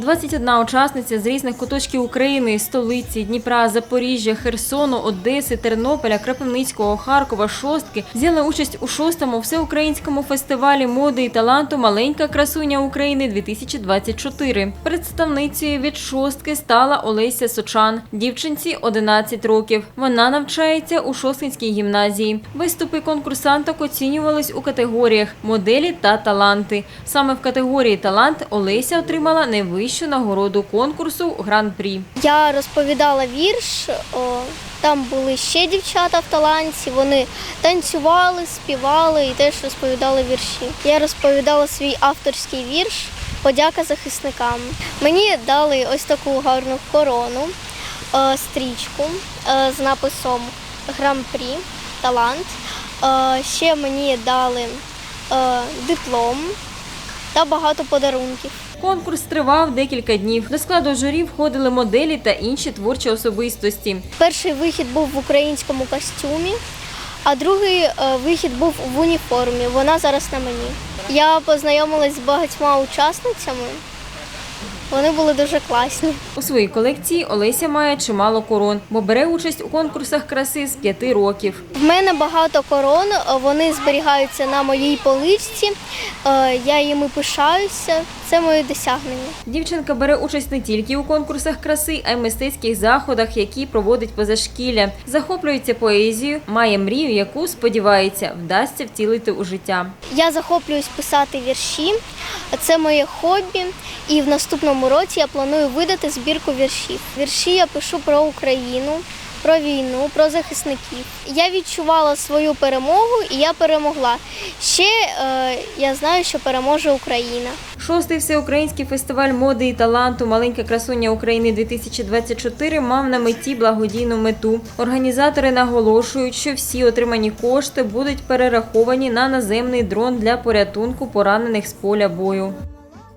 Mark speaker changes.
Speaker 1: 21 учасниця з різних куточків України, столиці, Дніпра, Запоріжжя, Херсону, Одеси, Тернополя, Кропивницького, Харкова, Шостки взяли участь у шостому всеукраїнському фестивалі моди і таланту Маленька красуня України 2024. Представницею від шостки стала Олеся Сочан. Дівчинці 11 років. Вона навчається у Шосткинській гімназії. Виступи конкурсанток оцінювались у категоріях моделі та таланти. Саме в категорії талант Олеся отримала найвищу нагороду конкурсу Гран-прі.
Speaker 2: Я розповідала вірш. Там були ще дівчата в таланті. Вони танцювали, співали і теж розповідали вірші. Я розповідала свій авторський вірш Подяка захисникам. Мені дали ось таку гарну корону, е, стрічку е, з написом Гран-прі Талант. Е, Ще мені дали диплом та багато подарунків.
Speaker 1: Конкурс тривав декілька днів. До складу журі входили моделі та інші творчі особистості.
Speaker 2: Перший вихід був в українському костюмі, а другий е, вихід був в уніформі. Вона зараз на мені. Я познайомилась з багатьма учасницями. Вони були дуже класні.
Speaker 1: У своїй колекції Олеся має чимало корон, бо бере участь у конкурсах краси з п'яти років.
Speaker 2: В мене багато корон, вони зберігаються на моїй поличці. Е, Я їми пишаюся. Це моє досягнення.
Speaker 1: Дівчинка бере участь не тільки у конкурсах краси, а й мистецьких заходах, які проводить позашкілля. Захоплюється поезією, має мрію, яку сподівається вдасться втілити у життя.
Speaker 2: Я захоплююсь писати вірші. Це моє хобі. І в наступному році я планую видати збірку віршів. Вірші я пишу про Україну, про війну, про захисників. Я відчувала свою перемогу і я перемогла. Ще е, я знаю, що переможе Україна.
Speaker 1: Шостий всеукраїнський фестиваль моди і таланту Маленька красуня України 2024 мав на меті благодійну мету. Організатори наголошують, що всі отримані кошти будуть перераховані на наземний дрон для порятунку поранених з поля бою.